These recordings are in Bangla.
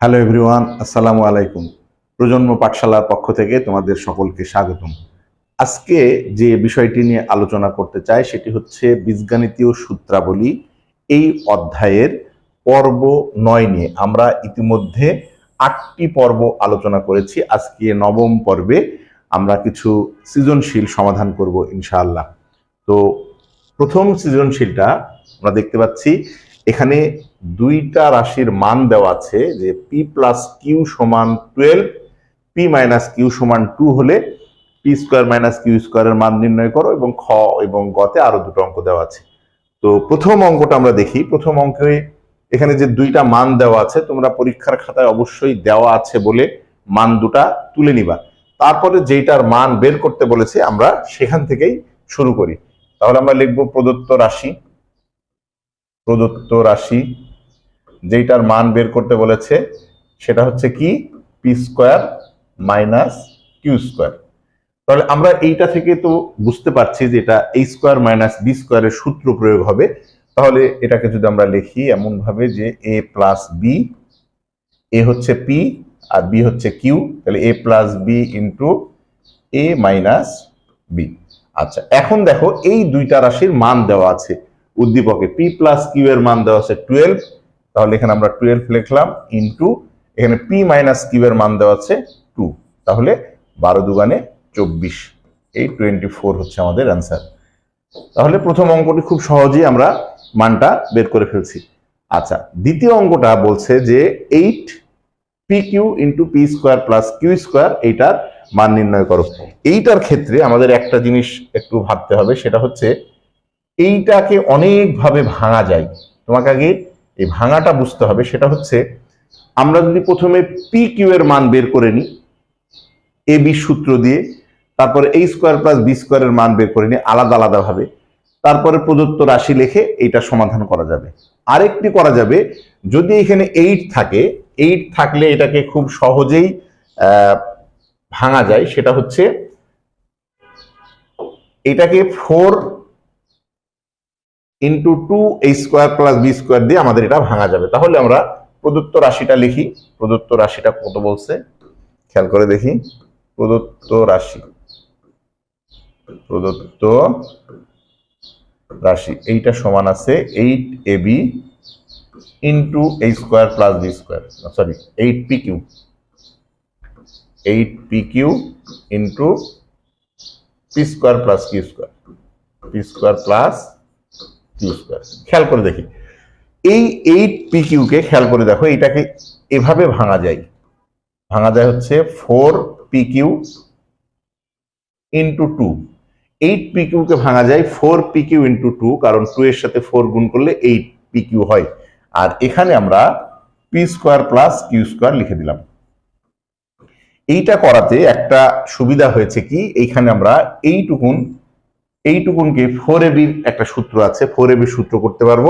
হ্যালো এভরিওয়ান আসসালামু আলাইকুম। প্রজন্ম পাঠশালার পক্ষ থেকে তোমাদের সকলকে স্বাগতম। আজকে যে বিষয়টি নিয়ে আলোচনা করতে চাই সেটি হচ্ছে বীজগাণিতীয় সূত্রাবলী এই অধ্যায়ের পর্ব নয় নিয়ে। আমরা ইতিমধ্যে আটটি পর্ব আলোচনা করেছি। আজকে নবম পর্বে আমরা কিছু সৃজনশীল সমাধান করব ইনশাআল্লাহ। তো প্রথম সৃজনশীলটা আমরা দেখতে পাচ্ছি, এখানে দুইটা রাশির মান দেওয়া আছে যে পি প্লাস কিউ সমান টুয়েলভ পি মাইনাস কিউ সমান টু হলে পি স্কোয়ার মাইনাস কিউ স্কোয়ারের মান নির্ণয় করো এবং খ এবং গতে আরও দুটো অঙ্ক দেওয়া আছে। তো প্রথম অঙ্কটা আমরা দেখি। প্রথম অঙ্কে এখানে যে দুইটা মান দেওয়া আছে, তোমরা পরীক্ষার খাতায় অবশ্যই দেওয়া আছে বলে মান দুটা তুলে নিবা। তারপরে যেটার মান বের করতে বলেছে, আমরা সেখান থেকেই শুরু করি। তাহলে আমরা লিখব প্রদত্ত রাশি। প্রদত্ত রাশি যেটার মান বের করতে বলেছে, সেটা হচ্ছে কি? P square minus Q square তাহলে আমরা এইটা থেকে তো বুঝতে পারছি যে এটা এই স্কোয়ার মাইনাস বি স্কোয়ারের সূত্র প্রয়োগ হবে। তাহলে এটাকে যদি আমরা লিখি এমন ভাবে যে এ প্লাস বি এ হচ্ছে পি আর বি হচ্ছে কিউ তাহলে A plus B into A minus B আচ্ছা এখন দেখো এই দুইটা রাশির মান দেওয়া আছে। উদ্দীপকে পি প্লাস কিউ এর মান দেওয়া আছে টুয়েলভ তাহলে এখানে আমরা টুয়েলভ লিখলাম ইন্টু এখানে পি মাইনাস কিউ এর মান দেওয়া আছে টু তাহলে বারো দুগানে চব্বিশ, এই টোয়েন্টি ফোর হচ্ছে আমাদের অ্যান্সার তাহলে প্রথম অঙ্কটি খুব সহজেই আমরা মানটা বের করে ফেলছি। আচ্ছা দ্বিতীয় অঙ্কটা বলছে যে eight P Q into P square plus Q square এইটার মান নির্ণয় করো। এইটার ক্ষেত্রে আমাদের একটা জিনিস একটু ভাবতে হবে, সেটা হচ্ছে এইটাকে অনেকভাবে ভাঙা যায়। তোমাকে আগে এই ভাঙাটা বুঝতে হবে, সেটা হচ্ছে আমরা যদি প্রথমে পি কিউ এর মান বের করে নিই এ বি সূত্র দিয়ে, তারপরে এই স্কোয়ার প্লাস বি স্কোয়ারের মান বের করে নিই আলাদা আলাদা ভাবে, তারপরে প্রদত্ত রাশি লিখে এইটা সমাধান করা যাবে। আরেকটি করা যাবে, যদি এখানে এইট থাকে এইট থাকলে এটাকে খুব সহজেই ভাঙা যায়, সেটা হচ্ছে এটাকে four into two A square plus B square দিয়ে আমাদের এটা ভাঙা যাবে। তাহলে আমরা প্রদত্ত রাশিটা লিখি। প্রদত্ত রাশিটা কত বলছে? খেয়াল করে দেখি। প্রদত্ত রাশি। প্রদত্ত রাশি। এইটা সমান আছে eight A B into A square plus B square sorry eight P Q eight P Q into P square plus Q square P square plus Q square খেয়াল করে দেখি। এই এইট পি কিউকে খেয়াল করে দেখো, এটাকে এভাবে ভাঙা যায়। ভাঙা যায় হচ্ছে four P Q into two eight P ভাঙা যায় four P Q into two কারণ টু এর সাথে ফোর গুণ করলে এইট পি কিউ হয়। আর এখানে আমরা P square plus Q square লিখে দিলাম। এইটা করাতে একটা সুবিধা হয়েছে কি? এইখানে আমরা এইটুকুন এইটুকুনকে ফোর এবির একটা সূত্র আছে ফোর এবির সূত্র করতে পারব।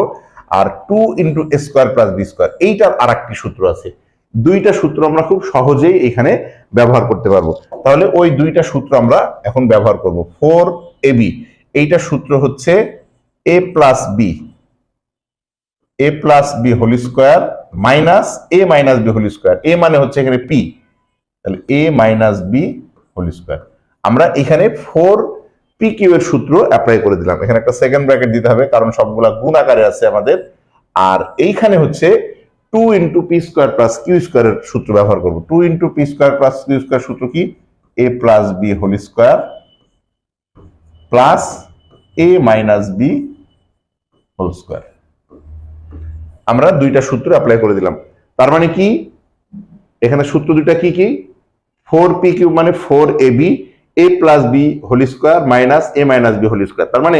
আর two into square plus B square এইটার আর একটি সূত্র আছে। দুইটা সূত্র আমরা খুব সহজেই এখানে ব্যবহার করতে পারব। তাহলে ওই দুইটা সূত্র আমরা এখন ব্যবহার করব। ফোর এবি এইটা সূত্র হচ্ছে A plus B A plus B whole square minus A minus B whole square A মানে হচ্ছে এখানে পি তাহলে A minus B whole square আমরা এখানে ফোর পি কিউ এর সূত্র অ্যাপ্লাই করে দিলাম। এখানে একটা সেকেন্ড ব্র্যাকেট দিতে হবে, কারণ সবগুলা গুণ আকারে আছে আমাদের। আর এইখানে হচ্ছে two into P square plus Q স্কোয়ারের সূত্র ব্যবহার করব। Two into P square plus Q square সূত্র কি? A plus B whole square plus A minus B whole square আমরা দুইটা সূত্র অ্যাপ্লাই করে দিলাম। তার মানে কি? এখানে সূত্র দুইটা কি কি? ফোর পি কিউ মানে four A B A plus B whole square minus A minus B whole square তার মানে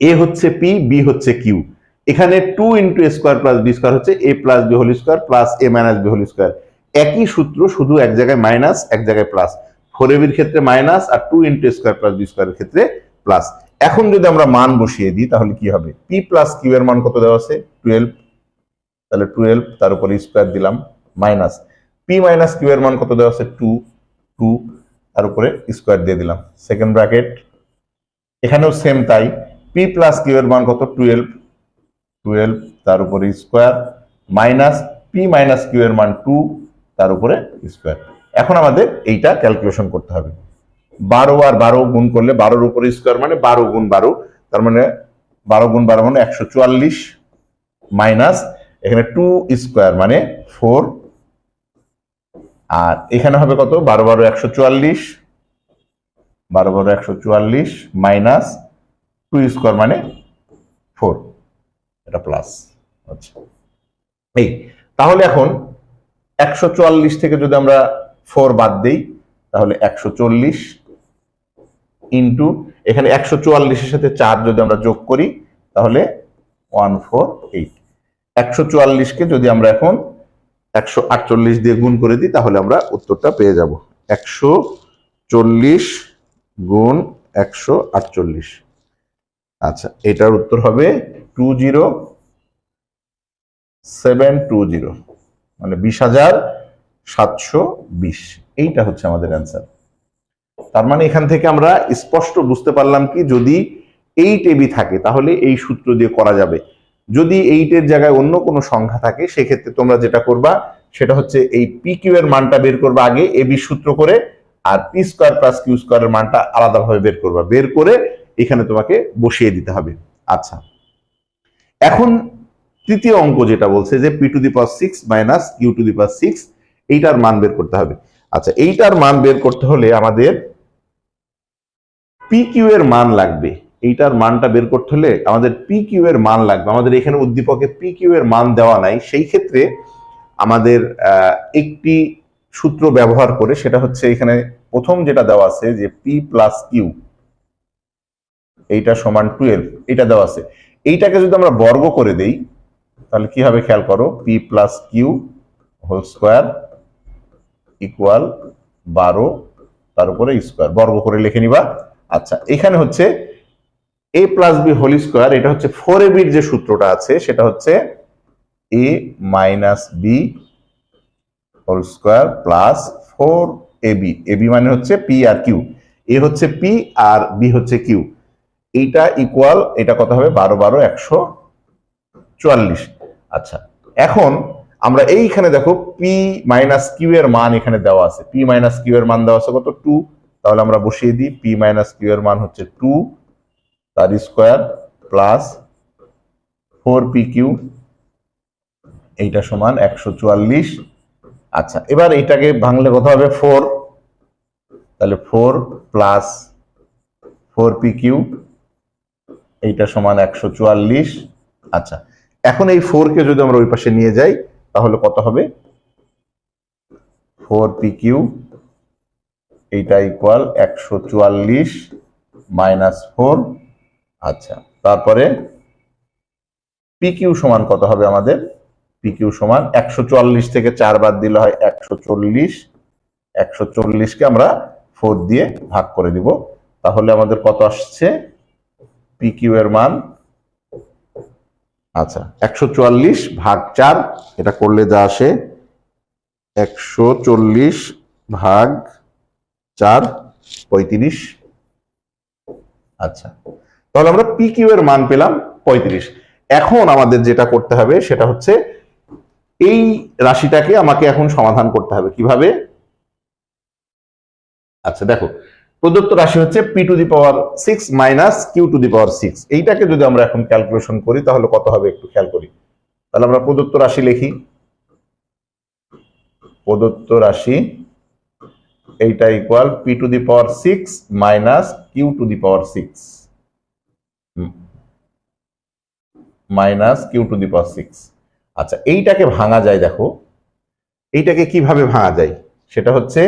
এ হচ্ছে পি বি হচ্ছে কিউ এখানে two into square plus B square হচ্ছে A plus B whole square plus A minus B whole square একই সূত্র শুধু এক জায়গায় মাইনাস এক জায়গায় প্লাস ফোর এবির ক্ষেত্রে মাইনাস আর two into square plus B স্কোয়ারের ক্ষেত্রে প্লাস এখন যদি আমরা মান বসিয়ে দিই, তাহলে কি হবে? পি প্লাস কিউ এর মান কত দেওয়া আছে? টুয়েলভ তাহলে টুয়েলভ তার উপরে স্কোয়ার দিলাম মাইনাস পি মাইনাস কিউ এর মান কত দেওয়া আছে? টু টু তার উপরে স্কোয়ার দিয়ে দিলাম। সেকেন্ড ব্র্যাকেট এখানেও সেম তাই। পি প্লাস কিউ এর মান কত? টুয়েলভ টুয়েলভ তার উপরে square minus P minus Q এর মান টু তার উপরে স্কোয়ার এখন আমাদের এইটা ক্যালকুলেশন করতে হবে। বারো আর বারো গুণ করলে বারোর উপরে স্কোয়ার মানে বারো গুণ বারো, তার মানে বারো গুণ বারো মানে একশো চুয়াল্লিশ মাইনাস এখানে টু স্কোয়ার মানে ফোর আর এখানে হবে কত? বারো বারো একশো চুয়াল্লিশ। বারো বারো একশো চুয়াল্লিশ মাইনাস টু স্কোয়ার মানে ফোর। এটা প্লাস। আচ্ছা। এই, তাহলে এখন একশো চুয়াল্লিশ থেকে যদি আমরা ফোর বাদ দেই, তাহলে একশো চল্লিশ ইন্টু, এখানে একশো চুয়াল্লিশের সাথে চার যদি আমরা যোগ করি, তাহলে ওয়ান ফোর এইট। একশো চুয়াল্লিশকে যদি আমরা এখন একশো আটচল্লিশ দিয়ে গুণ করে দিই, তাহলে আমরা উত্তরটা পেয়ে যাব। একশো চল্লিশ গুণ একশো আটচল্লিশ। আচ্ছা এটার উত্তর হবে two zero seven two zero মানে বিশ হাজার সাতশো বিশ। এইটা হচ্ছে আমাদের অ্যান্সার। তার মানে এখান থেকে আমরা স্পষ্ট বুঝতে পারলাম কি, যদি এইট এবি থাকে, তাহলে এই সূত্র দিয়ে করা যাবে। যদি এইটের জায়গায় অন্য কোনো সংখ্যা থাকে, সেক্ষেত্রে তোমরা যেটা করবা, সেটা হচ্ছে এই পি কিউ এর মানটা বের করবা আগে এ বি সূত্র করে, আর পি স্কোয়ার প্লাস কিউ স্কোয়ারের মানটা আলাদাভাবে বের করবা। বের করে এখানে তোমাকে বসিয়ে দিতে হবে। আচ্ছা। এখন তৃতীয় অঙ্ক যেটা বলছে যে P to the power six minus Q to the power six এইটার মান বের করতে হবে। আচ্ছা এইটার মান বের করতে হলে আমাদের পি কিউ এর মান লাগবে। এইটার মানটা বের করতে হলে আমাদের পি কিউ এর মান লাগবে। আমাদের এখানে উদ্দীপকে পি কিউ এর মান দেওয়া নাই। সেই ক্ষেত্রে আমাদের একটি সূত্র ব্যবহার করে সেটা হচ্ছে এখানে প্রথম যেটা দেওয়া আছে যে পি প্লাস কিউ এইটা সমান টুয়েলভ এটা দেওয়া আছে। এইটাকে যদি আমরা বর্গ করে দেই, তাহলে কি হবে খেয়াল করো? P plus Q whole square equal বারো, তার উপরে স্কোয়ার বর্গ করে লিখে নিবা। আচ্ছা এখানে হচ্ছে A plus B whole square এটা হচ্ছে ফোর এ বির যে সূত্রটা আছে, সেটা হচ্ছে A minus B whole square plus four A B A B মানে হচ্ছে পি আর কিউ এ হচ্ছে পি আর বি হচ্ছে কিউ এইটা ইকুয়াল এটা কত হবে? বারো বারো, একশো চুয়াল্লিশ। আচ্ছা এখন আমরা এইখানে দেখো পি মাইনাস কিউ এর মান এখানে দেওয়া আছে। পি মাইনাস কিউ এর মান দেওয়া আছে কত? টু তাহলে আমরা বসিয়ে দিই পি মাইনাস কিউ এর মান হচ্ছে টু তার square plus four P Q, এইটা সমান একশো চুয়াল্লিশ। আচ্ছা এবার এটাকে ভাঙলে কত হবে? ফোর। তাহলে four plus four P Q, এইটা সমান একশো চুয়াল্লিশ। আচ্ছা এখন এই ফোর কে যদি আমরা ওই পাশে নিয়ে যাই, তাহলে কত হবে? ফোর পি কিউ, এইটা ইকুয়াল একশো চুয়াল্লিশ মাইনাস ফোর। আচ্ছা তারপরে পিকিউ সমান কত হবে আমাদের? পিকিউ সমান একশো চুয়াল্লিশ থেকে চার বাদ দিলে হয় একশো চল্লিশ একশো চল্লিশকে আমরা ফোর দিয়ে ভাগ করে দিব। তাহলে আমাদের কত আসছে? পি কিউ এর মান আচ্ছা একশো চুয়াল্লিশ ভাগ চার, এটা করলে যা আসে? একশো চল্লিশ ভাগ চার, পঁয়ত্রিশ। আচ্ছা তাহলে আমরা পি কিউ এর মান পেলাম পঁয়ত্রিশ। এখন আমাদের যেটা করতে হবে সেটা হচ্ছে এই রাশিটাকে আমাকে এখন সমাধান করতে হবে। কীভাবে? আচ্ছা দেখো, প্রদত্ত রাশি হচ্ছে P to the power six minus Q to the power six এইটাকে যদি আমরা এখন ক্যালকুলেশন করি, তাহলে কত হবে একটু খেয়াল করি। তাহলে আমরা প্রদত্ত রাশি লিখি। প্রদত্ত রাশি এইটা equal P to the power six minus Q to the power six minus Q to the power six আচ্ছা এইটাকে ভাঙা যায়, দেখো। এইটাকে কীভাবে ভাঙা যায়? সেটা হচ্ছে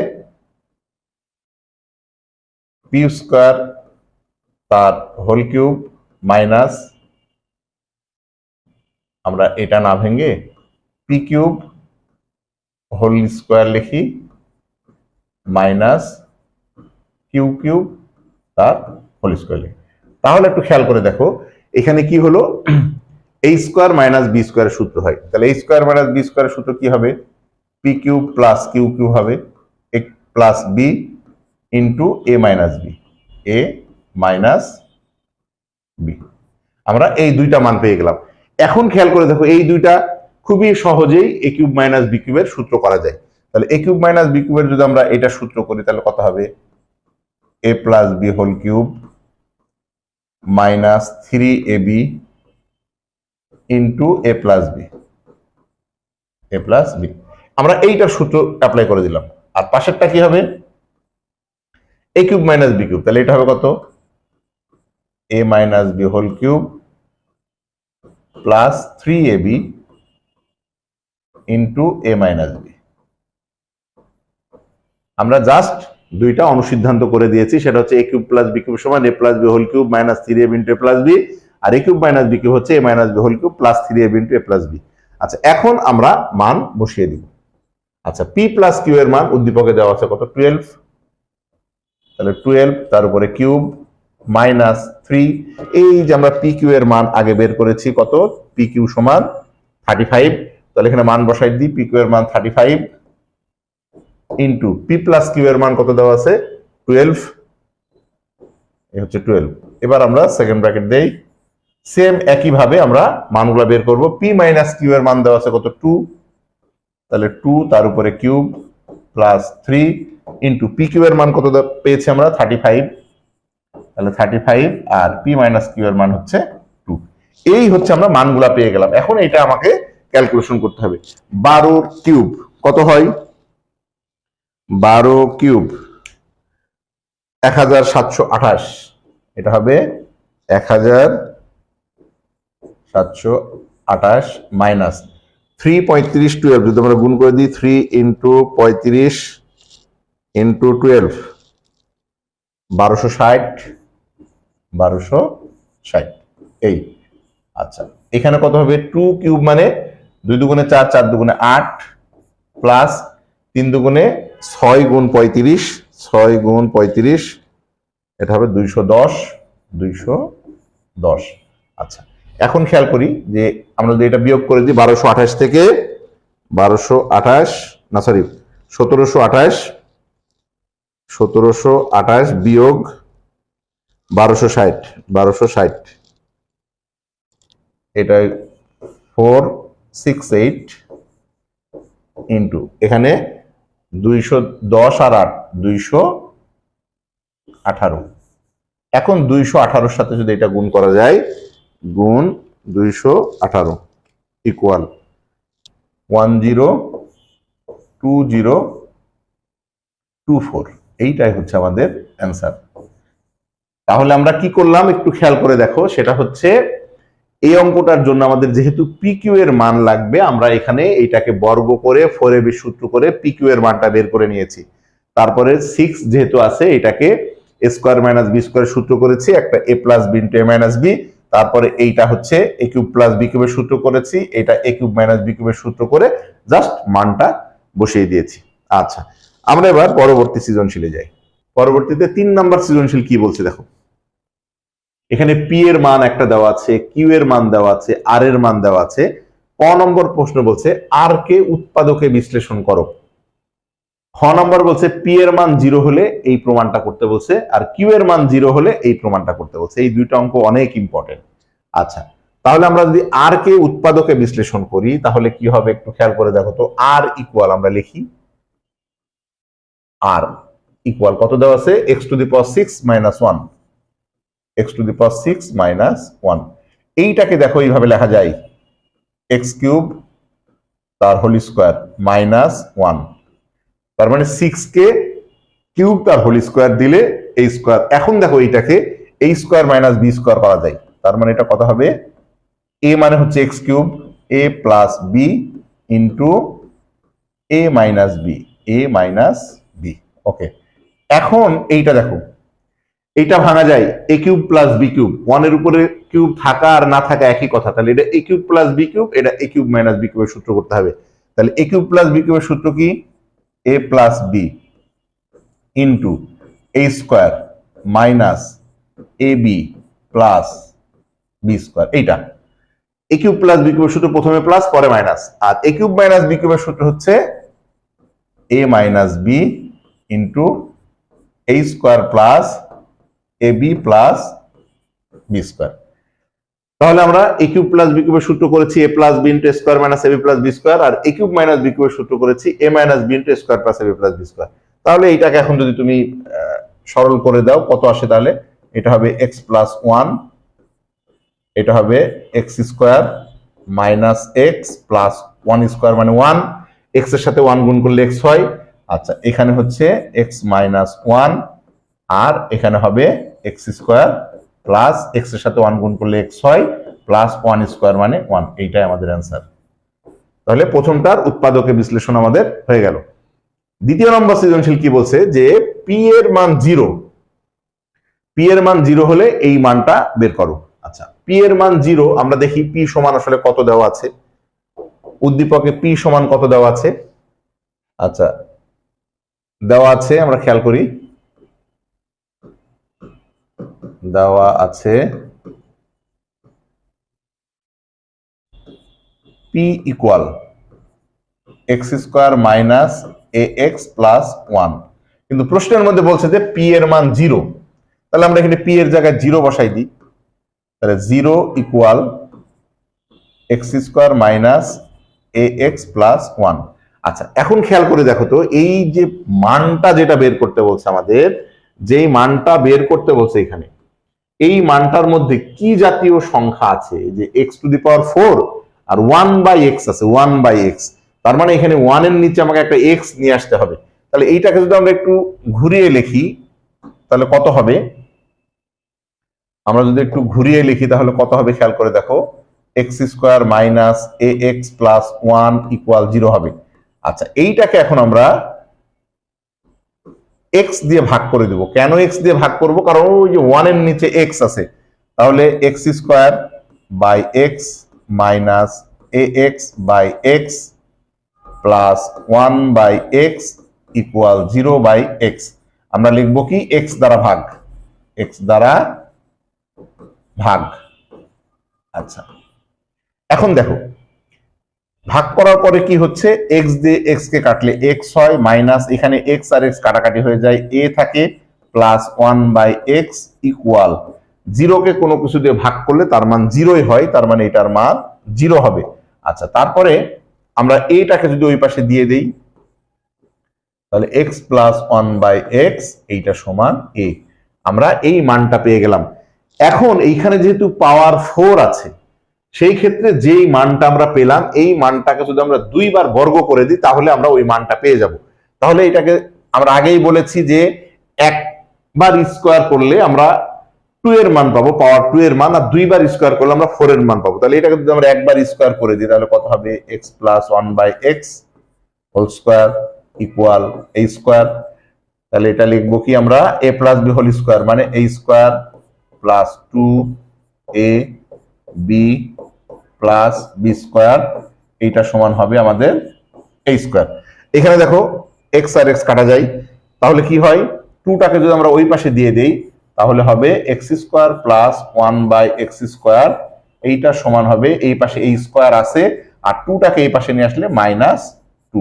পি স্কোয়ার তার হোল কিউব মাইনাস আমরা এটা না ভেঙে পি কিউব হোল স্কোয়ার লিখি মাইনাস কিউ কিউব তার হোল স্কোয়ার লিখি। তাহলে একটু খেয়াল করে দেখো, এখানে কি হলো? এ স্কোয়ার মাইনাস বি স্কোয়ারের সূত্র হয়। তাহলে এ স্কোয়ার মাইনাস বি স্কোয়ারের সূত্র কি হবে? P Q plus Q Q হবে। Plus B into A minus B A minus B আমরা এই দুইটা মান পেয়ে গেলাম। এখন খেয়াল করে দেখো, এই দুইটা খুবই সহজেই এ কিউব মাইনাস বি কিউবের সূত্র করা যায়। তাহলে এ কিউব মাইনাস বি কিউবের যদি আমরা এটা সূত্র করি, তাহলে কত হবে? A plus B whole cube minus three A B into A plus B A plus B আমরা এইটার সূত্র অ্যাপ্লাই করে দিলাম। আর পাশেরটা কি হবে? A cube minus B cube তাহলে এটা হবে কত? A minus B whole cube plus three A B into A minus B আমরা জাস্ট দুইটা অনুসিদ্ধান্ত করে দিয়েছি। সেটা হচ্ছে A cube plus B cube সমান A plus B whole cube minus three A B into A plus B R A cube minus B cube হচ্ছে A minus B whole cube plus three A into A plus B. আচ্ছা এখন আমরা মান বসিয়ে দিব। আচ্ছা পি প্লাস কিউ এর মান উদ্দীপকে দেওয়া আছে কত? টুয়েলভ তাহলে টুয়েলভ তার উপরে কিউব মাইনাস থ্রি। এই যে আমরা পি কিউ এর মান আগে বের করেছি কত? পি কিউ সমান থার্টি ফাইভ তাহলে এখানে মান বসাই দিই, পি কিউ এর মান thirty five into P plus Q এর মান কত দেওয়া আছে? টুয়েলভ এই হচ্ছে টুয়েলভ এবার আমরা সেকেন্ড ব্র্যাকেট দেই। সেম একইভাবে আমরা মানগুলো বের করব। পি মাইনাস কিউ এর মান দেওয়া আছে কত? টু তাহলে টু তার উপরে cube plus three into P Q এর মান কত পেয়েছি আমরা? থার্টি ফাইভ তাহলে থার্টি ফাইভ আর পি মাইনাস কিউ এর মান হচ্ছে টু এই হচ্ছে আমরা মানগুলা পেয়ে গেলাম। এখন এটা আমাকে ক্যালকুলেশন করতে হবে। বারো কিউব কত হয়? বারো কিউব এক হাজার সাতশো আঠাশ। এটা হবে এক হাজার সাতশো আঠাশ মাইনাস থ্রি পঁয়ত্রিশ টুয়েলভ, যদি আমরা গুণ করে দিই, থ্রি ইন্টু পঁয়ত্রিশ ইন্টু টুয়েলভ, বারোশো ষাট বারোশো ষাট। এই আচ্ছা এখানে কত হবে? টু কিউব মানে দুই দুগুণে চার চার দুগুণে আট, প্লাস তিন দুগুণে ছয় গুণ পঁয়ত্রিশ, ছয় গুণ পঁয়ত্রিশ, এটা হবে দুইশো দশ দুইশো দশ। আচ্ছা এখন খেয়াল করি যে আমরা যদি এটা বিয়োগ করে দিই বারোশো আঠাশ থেকে বারোশো আঠাশ, না সরি সতেরোশো আঠাশ সতেরোশো আঠাশ বিয়োগ বারোশো ষাট বারোশো ষাট। এটা ফোর, সিক্স, এইট ইন্টু, এখানে দুইশো দশ আর আট, দুইশো আঠারো। এখন দুইশো আঠারোর সাথে যদি এটা গুণ করা যায় গুণ দুইশো আঠারো equal one zero two zero two four এইটাই হচ্ছে আমাদের অ্যান্সার তাহলে আমরা কি করলাম একটু খেয়াল করে দেখো, সেটা হচ্ছে এই অঙ্কটার জন্য আমাদের যেহেতু পিকিউ এর মান লাগবে, আমরা এখানে এইটাকে বর্গ করে ফোর এ সূত্র করে পিকিউ এর মানটা বের করে নিয়েছি। তারপরে সিক্স যেহেতু আছে, এটাকে স্কোয়ার মাইনাস বি স্কোয়ার সূত্র করেছি, একটা A plus B into A minus B তারপরে এইটা হচ্ছে এ কিউব প্লাস বি কিউবের সূত্র করেছি, এটা এ কিউব মাইনাস বি কিউবের সূত্র করে জাস্ট মানটা বসিয়ে দিয়েছি। আচ্ছা আমরা এবার পরবর্তী সৃজনশীলে যাই। পরবর্তীতে তিন নাম্বার সৃজনশীল কি বলছে দেখো। এখানে পি এর মান একটা দেওয়া আছে কিউ এর মান দেওয়া আছে আর এর মান দেওয়া আছে। ক নম্বর প্রশ্ন বলছে আর কে উৎপাদকে বিশ্লেষণ করো। খ নম্বর বলছে পি এর মান জিরো হলে এই প্রমাণটা করতে বলছে, আর কিউ এর মান জিরো হলে এই প্রমাণটা করতে বলছে। এই দুইটা অঙ্ক অনেক ইম্পর্টেন্ট আচ্ছা তাহলে আমরা যদি আর কে উৎপাদকে বিশ্লেষণ করি, তাহলে কি হবে একটু খেয়াল করে দেখো তো আর ইকুয়াল আমরা লিখি। আর ইকুয়াল কত দেওয়া আছে? X to the power six minus one X to the power six minus one এইটাকে দেখো এইভাবে লেখা যায়। এক্স কিউব তার হোল স্কোয়ার মাইনাস ওয়ান তার মানে সিক্স কে কিউব তার হোল স্কোয়ার দিলে এই স্কোয়ার এখন দেখো এইটাকে এই স্কোয়ার মাইনাস বি স্কোয়ার করা যায়। তার মানে এটা কত হবে? এ মানে হচ্ছে X cube A plus B into A minus B A minus B okay এখন এইটা দেখো, এইটা ভাঙা যায় A cube plus B cube ওয়ানের উপরে কিউব থাকা আর না থাকা একই কথা, তাহলে এটা A cube plus B cube এটা এ কিউব মাইনাস বি কিউবের সূত্র করতে হবে। তাহলে এ কিউব প্লাস বি কিউবের সূত্র কি? A plus B into A square minus A B plus B square এইটা। এ কিউব প্লাস বি কিউবের সূত্র প্রথমে প্লাস পরে মাইনাস আর এ কিউব মাইনাস বি কিউবের সূত্র হচ্ছে A minus B into A square plus A B plus B square তাহলে আমরা এ কিউব প্লাস বি কিউবের সূত্র করেছি A plus B into square minus A B plus B square R A cube minus B কিউবের সূত্র করেছি A minus B into square plus A B plus B square তাহলে এইটাকে এখন যদি তুমি সরল করে দাও, কত আসে তাহলে? এটা হবে এক্স প্লাস ওয়ান এটা হবে X square minus X plus one square মানে ওয়ান এক্সের সাথে ওয়ান গুণ করলে এক্স হয়। আচ্ছা এখানে হচ্ছে এক্স মাইনাস ওয়ান আর এখানে হবে এক্স স্কোয়ার প্লাস এক্সের সাথে ওয়ান গুণ করলে এক্স হয় প্লাস ওয়ান স্কোয়ার মানে ওয়ান এইটাই আমাদের অ্যান্সার তাহলে প্রথমটার উৎপাদকের বিশ্লেষণ আমাদের হয়ে গেল। দ্বিতীয় নম্বর সৃজনশীল কি বলছে? যে পি এর মান জিরো পি এর মান জিরো হলে এই মানটা বের করো। আচ্ছা পি এর মান জিরো আমরা দেখি পি সমান আসলে কত দেওয়া আছে? উদ্দীপকে পি সমান কত দেওয়া আছে? আচ্ছা দেওয়া আছে, আমরা খেয়াল করি দেওয়া আছে। P equal X square minus A X plus one কিন্তু প্রশ্নের মধ্যে বলছে যে পি এর মান জিরো তাহলে আমরা এখানে পি এর জায়গায় জিরো বসাই দিই। তাহলে zero equal X square minus A X plus one আচ্ছা এখন খেয়াল করে দেখো তো, এই যে মানটা যেটা বের করতে বলছে আমাদের, যেই মানটা বের করতে বলছে এখানে এই মানটার মধ্যে কি জাতীয় সংখ্যা আছে? যে X to the power four R one by x আছে ওয়ান বাই এক্স তার মানে এখানে ওয়ানের নিচে আমাকে একটা এক্স নিয়ে আসতে হবে। তাহলে এইটাকে যদি আমরা একটু ঘুরিয়ে লিখি, তাহলে কত হবে? আমরা যদি একটু ঘুরিয়ে লিখি, তাহলে কত হবে? খেয়াল করে দেখো X square minus A X plus one equal zero হবে। আচ্ছা এইটাকে এখন আমরা এক্স দিয়ে ভাগ করে দিব। কেন এক্স দিয়ে ভাগ করব? কারণ ওই যে ওয়ানের নিচে এক্স আছে। তাহলে X square by X minus A X by X plus one by X equal zero by X আমরা লিখব কি? এক্স দ্বারা ভাগ। এক্স দ্বারা ভাগ। আচ্ছা। এখন দেখো ভাগ করার পরে কি হচ্ছে? এক্স দিয়ে এক্স কে কাটলে এক্স হয় মাইনাস এখানে এক্স আর এক্স কাটাকাটি হয়ে যায়। এ থাকে plus one by X equal জিরোকে কোনো কিছু দিয়ে ভাগ করলে তার মান জিরোই হয়, তার মানে এটার মান জিরো হবে। আচ্ছা তারপরে আমরা এটাকে যদি ওই পাশে দিয়ে দেই, তাহলে X plus one by X এইটা সমান এ আমরা এই মানটা পেয়ে গেলাম। এখন এইখানে যেহেতু পাওয়ার ফোর আছে সেই ক্ষেত্রে যেই মানটা আমরা পেলাম, এই মানটাকে যদি আমরা দুইবার বর্গ করে দিই, তাহলে আমরা ওই মানটা পেয়ে যাব। তাহলে এটাকে আমরা আগেই বলেছি যে একবার স্কোয়ার করলে আমরা টু এর মান পাবো পাওয়ার টু এর মান, আর দুইবার স্কোয়ার করলে আমরা ফোর এর মান পাবো। তাহলে এটাকে যদি আমরা একবার স্কোয়ার করে দিই, তাহলে কত হবে? X plus one by X whole square equal A square তাহলে এটা লিখব কি আমরা? A plus B whole square মানে A square plus two A B plus B square এইটা সমান হবে আমাদের এ স্কোয়ার এখানে দেখো এক্স আর এক্স কাটা যায়। তাহলে কি হয়? টুটাকে যদি আমরা ওই পাশে দিয়ে দেই, তাহলে হবে X square plus one by X square এইটা সমান হবে, এই পাশে এই স্কোয়ার আছে, আর টুটাকে এই পাশে নিয়ে আসলে মাইনাস টু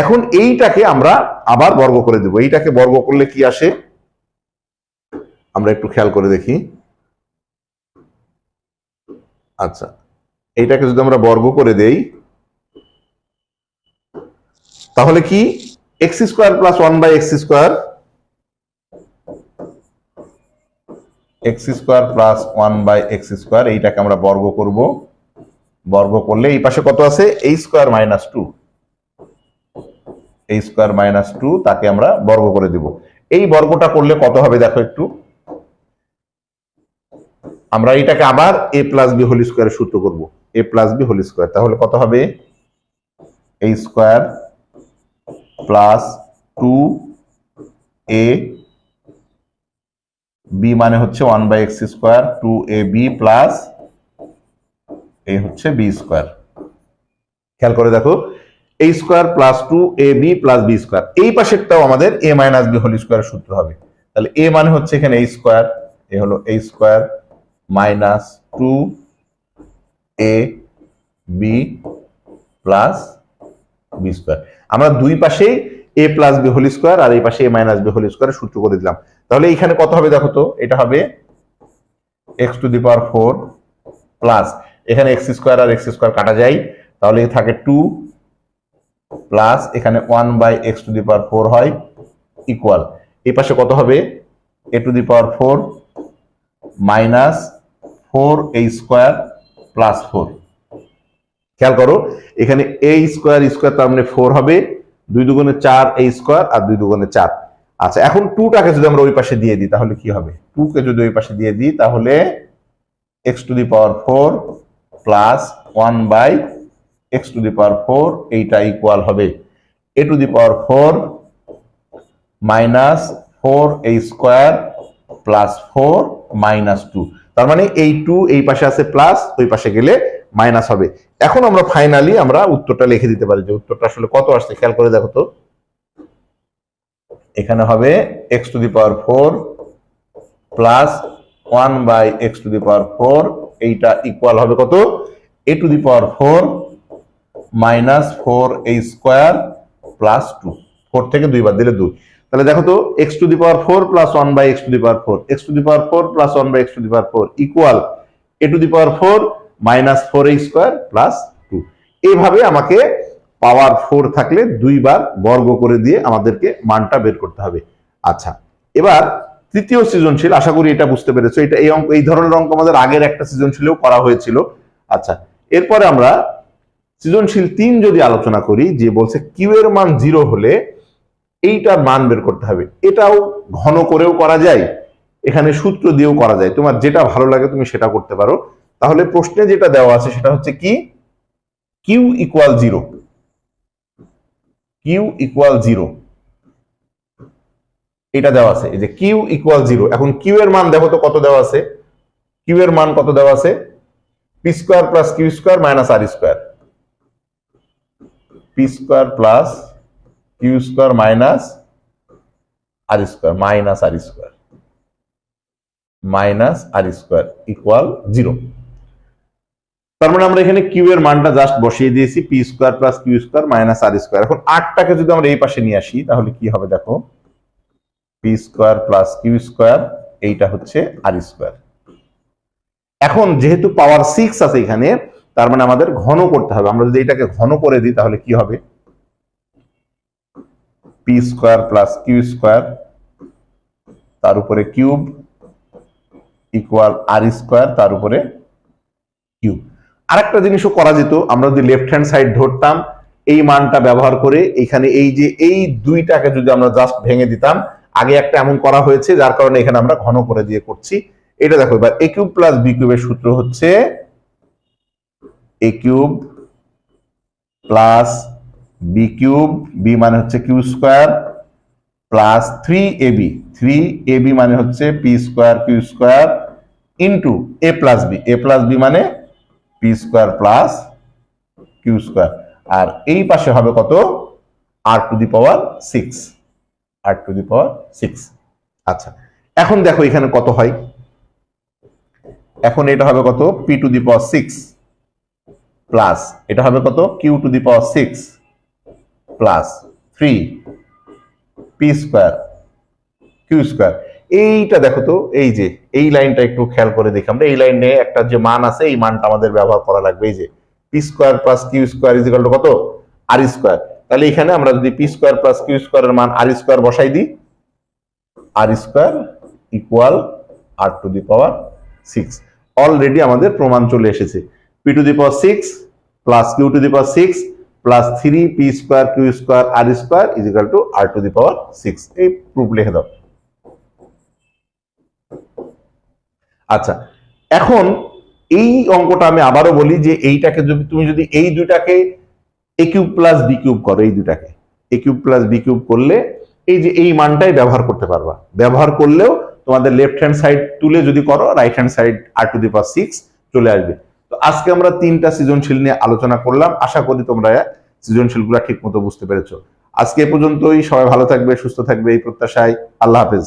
এখন এইটাকে আমরা আবার বর্গ করে দেব। এইটাকে বর্গ করলে কি আসে? আমরা একটু খেয়াল করে দেখি। আচ্ছা এইটাকে যদি আমরা বর্গ করে দেই, তাহলে কি? X square plus one by X square X square plus one by X square এইটাকে আমরা বর্গ করব। বর্গ করলে এই পাশে কত আছে? A square minus two A square minus two তাকে আমরা বর্গ করে দিব। এই বর্গটা করলে কত হবে? দেখো একটু। আমরা এটাকে আবার এ প্লাস বি হোল স্কোয়ারের সূত্র করব। A plus B whole square তাহলে কত হবে? A square plus two A B মানে হচ্ছে one by X square two A B plus A হচ্ছে বি স্কোয়ার খেয়াল করে দেখো A square plus two A B plus B square এই পাশেরটাও আমাদের এ মাইনাস বি হোল স্কোয়ারের সূত্র হবে। তাহলে এ মানে হচ্ছে এখানে এ স্কোয়ার এ হলো A square minus two A B plus B square. আমরা দুই পাশেই A plus B whole square আর এই পাশে A minus B whole square সূত্র করে দিলাম। তাহলে এখানে কত হবে দেখো তো? এটা হবে x to the power four plus. এখানে এক্স স্কোয়ার আর এক্স স্কোয়ার কাটা যায়। তাহলে থাকে টু প্লাস এখানে one by x to the power four হয় ইকুয়াল। এই পাশে কত হবে? A to the power four minus four a square plus four. খেয়াল করো, এখানে এ স্কোয়ার স্কোয়ার তার মানে ফোর হবে, দুই দুগুণে চার এ স্কোয়ার আর দুই দুগুণে চার। আচ্ছা এখন টুটাকে যদি আমরা ওই পাশে দিয়ে দিই, তাহলে কি হবে? টু কে যদি ওই পাশে দিয়ে দিই, তাহলে x to the power four plus one by x to the power four এইটা ইকুয়াল হবে। A to the power four minus four a square plus four minus two তার মানে এই টু এই পাশে আছে প্লাস ওই পাশে গেলে মাইনাস হবে। এখন আমরা ফাইনালি আমরা উত্তরটা লিখে দিতে পারি যে উত্তরটা আসলে কত আসছে, খেয়াল করে দেখো তো। এখানে হবে x to the power four plus one by x to the power four এইটা ইকুয়াল হবে কত? A to the power four minus four এই স্কোয়ার প্লাস টু ফোর থেকে দুইবার দিলে দুই। তাহলে দেখো তো x to the power four plus one by x to the power four x to the power four plus one by x to the power four equal a to the power four minus four a square plus two এইভাবে আমাকে পাওয়ার ফোর থাকলে দুইবার বর্গ করে দিয়ে আমাদেরকে মানটা বের করতে হবে। আচ্ছা এবার তৃতীয় সৃজনশীল, আশা করি এটা বুঝতে পেরেছ, এটা এই অঙ্ক এই ধরনের অঙ্ক আমাদের আগের একটা সৃজনশীলেও করা হয়েছিল। আচ্ছা এরপরে আমরা সৃজনশীল তিন যদি আলোচনা করি, যে বলছে কিউ এর মান জিরো হলে এইটার মান বের করতে হবে। এটাও ঘন করেও করা যায়, এখানে সূত্র দিয়েও করা যায়। তোমার যেটা ভালো লাগে তুমি সেটা করতে পারো। তাহলে প্রশ্নে যেটা দেওয়া আছে সেটা হচ্ছে কি? Q equal zero q equal zero এটা দেওয়া আছে। এই যে কিউ ইকুয়াল জিরো এখন কিউ এর মান দেখো তো কত দেওয়া আছে। কিউ এর মান কত দেওয়া আছে? P square plus q square minus r square p square plus q square minus r square minus r square minus r square equal zero তার মানে আমরা এখানে কিউ এর মানটা জাস্ট বসিয়ে দিয়েছি p square plus q square minus r square এখন আটটাকে যদি আমরা এই পাশে নিয়ে আসি, তাহলে কি হবে দেখো? P square plus q square এইটা হচ্ছে আর স্কোয়ার এখন যেহেতু পাওয়ার সিক্স আছে এখানে, তার মানে আমাদের ঘন করতে হবে। আমরা যদি এটাকে ঘন করে দিই, তাহলে কি হবে? P square plus q square তার উপরে কিউব ইকুয়াল আর স্কোয়ার তার উপরে কিউব আরেকটা জিনিসও করা যেত, আমরা যদি লেফট হ্যান্ড সাইড ধরতাম, এই মানটা ব্যবহার করে এখানে এই যে এই দুইটাকে যদি আমরা জাস্ট ভেঙে দিতাম, আগে একটা এমন করা হয়েছে, যার কারণে এখানে আমরা ঘন করে দিয়ে করছি। এটা দেখো, এবার এ কিউব প্লাস বি কিউবের সূত্র হচ্ছে a cube plus b cube b মানে হচ্ছে q square plus three a b three a b মানে হচ্ছে p square q square into a plus b a plus b মানে p square plus q square আর এই পাশে হবে কত? R to the power six r to the power six আচ্ছা এখন দেখো এখানে কত হয়। এখন এটা হবে কত? P to the power six plus এটা হবে কত? Q to the power six plus three p square q square এইটা দেখো তো, এই যে, এই লাইনটা একটু খেয়াল করে দেখি। আমরা এই লাইনে একটা যে মান আছে, এই মানটা আমাদের ব্যবহার করা লাগবে। এই যে p square plus q square equal to কত? আর স্কোয়ার তাহলে এখানে আমরা যদি পি স্কোয়ার প্লাস কিউ স্কোয়ারের মান আর স্কোয়ার বসাই দিই r square equal r to the power six already আমাদের প্রমাণ চলে এসেছে। P to the power six plus q to the power six plus three p square q square r square equal to r to the power six এই প্রুফ লিখে দাও। আচ্ছা এখন এই অঙ্কটা আমি আবারও বলি যে এইটাকে যদি তুমি যদি এই দুইটাকে a cube plus b cube করো, এই দুটাকে a cube plus b cube করলে এই যে এই মানটাই ব্যবহার করতে পারবা। ব্যবহার করলেও তোমাদের লেফট হ্যান্ড সাইড তুলে যদি করো right hand side r to the power six চলে আসবে। আজকে আমরা তিনটা সৃজনশীল নিয়ে আলোচনা করলাম। আশা করি তোমরা সৃজনশীলগুলা ঠিক মতো বুঝতে পেরেছ। আজকে পর্যন্তই। সবাই ভালো থাকবে, সুস্থ থাকবে, এই প্রত্যাশায়। আল্লাহ হাফেজ।